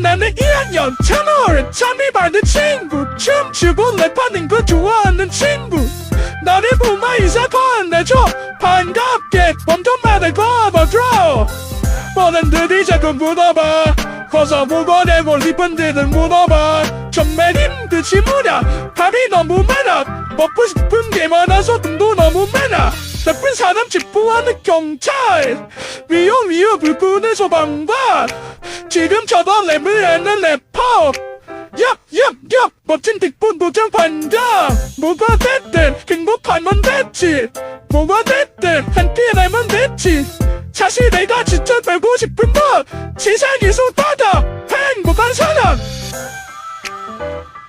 나는 2학년 채널에 잠입하는 친구 춤추고 랩하는 거 좋아하는 친구. 나를 보면 인사 건네줘. 반갑게. 먼저 말을 걸어줘 어른들이 자꾸 물어봐 커서 물건내고 리본들은 물어봐. 정말 힘드지 뭐냐 밥이 너무 많아. 먹고 싶은 게 많아서 돈도 너무 많아. 나쁜 사람 집보하는 경찰. 위험 위험 불끈의 소방관. 지금처럼 랩을 하는 래퍼. 얍얍얍. 멋진 뒷분 도전 반장. 뭐가 됐든 행복하면 됐지. 뭐가 됐든 함께 하면 됐지. 사실 내가 진짜 되고 싶은 건 세상에서 가 Bye.